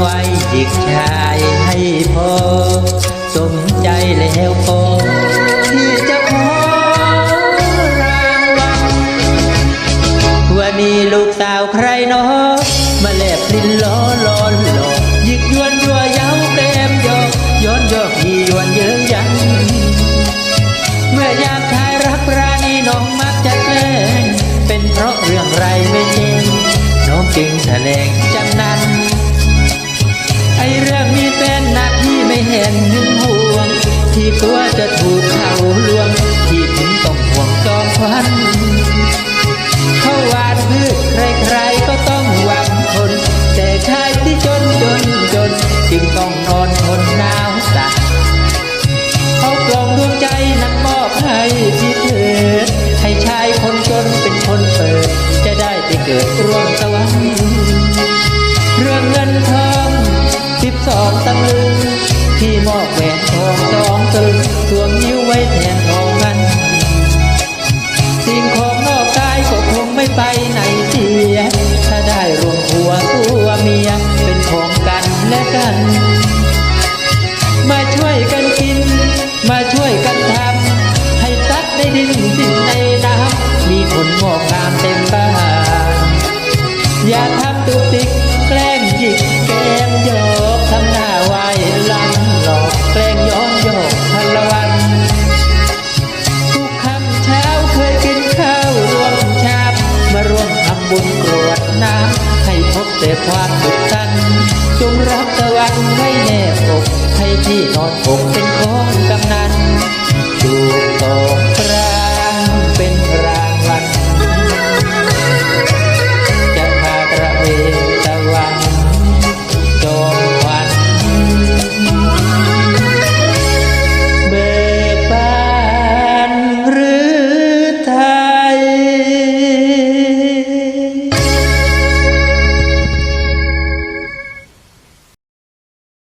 ไว้จิกชายให้พอ สมใจแล้วพอที่จะขอรางวัลวันนี้ลูกสาวใครเนาะมาแลบลิ้นล้อล้อนหลอกยิกยวนยัวเย้าแก้มยอกย้อนยอกยียวนเย้ยยันเมื่อยามชายรักรานีน้องมักจะแกล้งเป็นเพราะเรื่องไรไม่เจงน้องจึงแถลงจำนั้น ไอเรื่องมีแฟนหนักที่ไม่เห็นหึงห่วง ที่กลัวจะถูกเขาลวง ที่ถึงต้องห่วงจองควันเขาวาดพืชใครๆก็ต้องหวังทนแต่ชายที่จนจนจนจึงต้องนอนทนหนาวสั่นเขากล่องดวงใจนั้นมอบให้พี่เถิดให้ชายคนจนเป็นคนเปิด จะได้ไปเกิดร่วมสวรรค์ สองตำลึงที่มอบแหวนทองสองตลึงสวมนิ้วไว้แทนทองมัน สิ่งของนอกกายก็คงไม่ไปไหนเสีย ถ้าได้รวมหัวตัวเมียเป็นของกันและกัน มาช่วยกันกิน มาช่วยกันทำให้สัตว์ได้ดินสิ้นในน้ำมีผลงอกงาม แต่ความสุขสันจงรับตะวันไว้แนบอกให้ที่นอนผมเป็นขอก